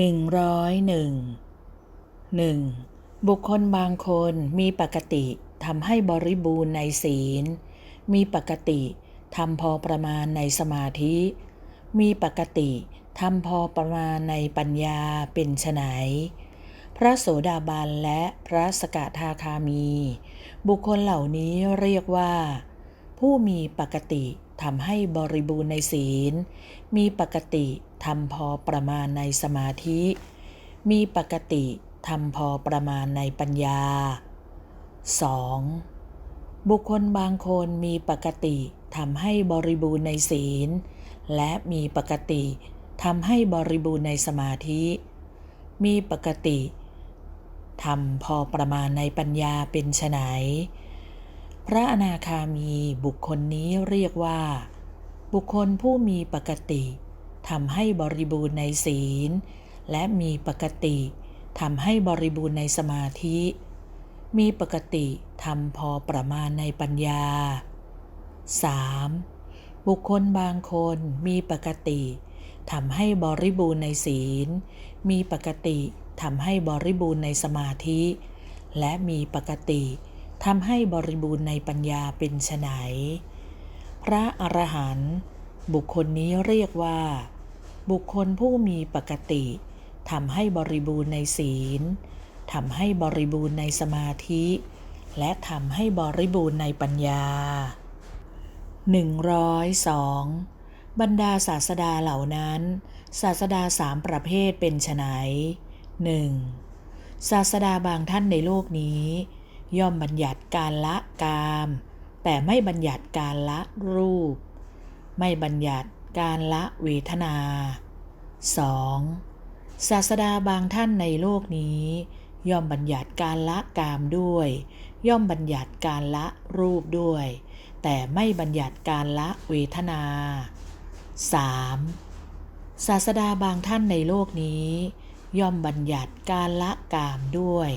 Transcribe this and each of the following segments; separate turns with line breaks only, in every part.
หนึ่งร้อยหนึ่งหนึ่งบุคคลบางคนมีปกติทำให้บริบูรณ์ในศีล มีปกติทำพอประมาณในสมาธิ มีปกติทำพอประมาณในปัญญาเป็นไฉนพระโสดาบันและพระสกทาคามี บุคคลเหล่านี้เรียกว่า ผู้มีปกติทำให้บริบูรณ์ในศีล มีปกติทำพอประมาณในสมาธิ มีปกติทำพอประมาณในปัญญา 2. บุคคลบางคนมีปกติทำให้บริบูรณ์ในศีล และมีปกติทำให้บริบูรณ์ในสมาธิ มีปกติทำพอประมาณในปัญญาเป็นไฉน พระอนาคามีบุคคลนี้เรียกว่า บุคคลผู้มีปกติทำให้บริบูรณ์ในศีล และมีปกติทำให้บริบูรณ์ในสมาธิ มีปกติทำพอประมาณในปัญญา 3. บุคคลบางคนมีปกติทำให้บริบูรณ์ในศีล มีปกติทำให้บริบูรณ์ในสมาธิ และมีปกติ ทำให้บริบูรณ์ในปัญญาเป็นไฉนพระอรหันต์บุคคลนี้เรียกว่า บุคคลผู้มีปกติทำให้บริบูรณ์ในศีลทำให้บริบูรณ์ในสมาธิ และทำให้บริบูรณ์ในปัญญา 102 บรรดาศาสดาเหล่านั้น ศาสดาสามประเภทเป็นไฉนหนึ่งศาสดาบางท่านในโลกนี้ ย่อมบัญญัติการละกาม แต่ไม่บัญญัติการละรูป ไม่บัญญัติการละเวทนา 2. ศาสดาบางท่านในโลกนี้ ย่อมบัญญัติการละกามด้วย ย่อมบัญญัติการละรูปด้วย แต่ไม่บัญญัติการละเวทนา 3. ศาสดาบางท่านในโลกนี้ ย่อมบัญญัติการละกามด้วย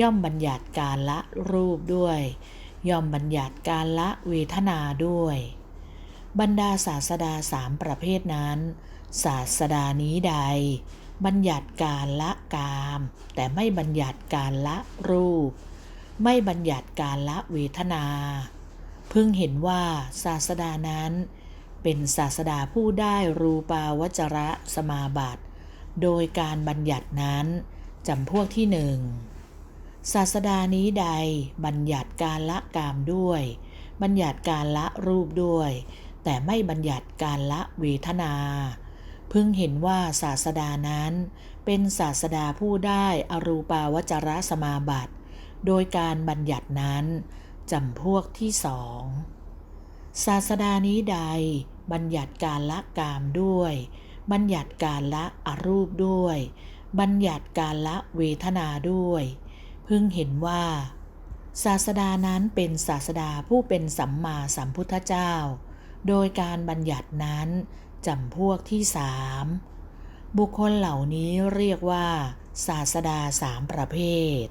ย่อมบัญญัติการละรูปด้วย ย่อมบัญญัติการละเวทนาด้วย บรรดาศาสดาสามประเภทนั้น ศาสดานี้ใด บัญญัติการละกาม แต่ไม่บัญญัติการละรูป ไม่บัญญัติการละเวทนา เพึงเห็นว่าศาสดานั้น เป็นศาสดาผู้ได้รูปาวจระสมาบัติ โดยการบัญญัตินั้นจำพวกที่หนึ่ง ศาสดานี้ใดบัญญัติการละกามด้วย บัญญัติการละรูปด้วย แต่ไม่บัญญัติการละเวทนา พึงเห็นว่าศาสดานั้น เป็นศาสดาผู้ได้อรูปาวจรสมาบัติ โดยการบัญญัตินั้นจำพวกที่สองศาสดานี้ใด บัญญัติการละกามด้วย บัญญัติการละอรูปด้วย บัญญัติการละเวทนาด้วย พึงเห็นว่า ศาสดานั้นเป็นศาสดาผู้เป็นสัมมาสัมพุทธเจ้า โดยการบัญญัตินั้นจำพวกที่สามบุคคลเหล่านี้เรียกว่า ศาสดาสามประเภท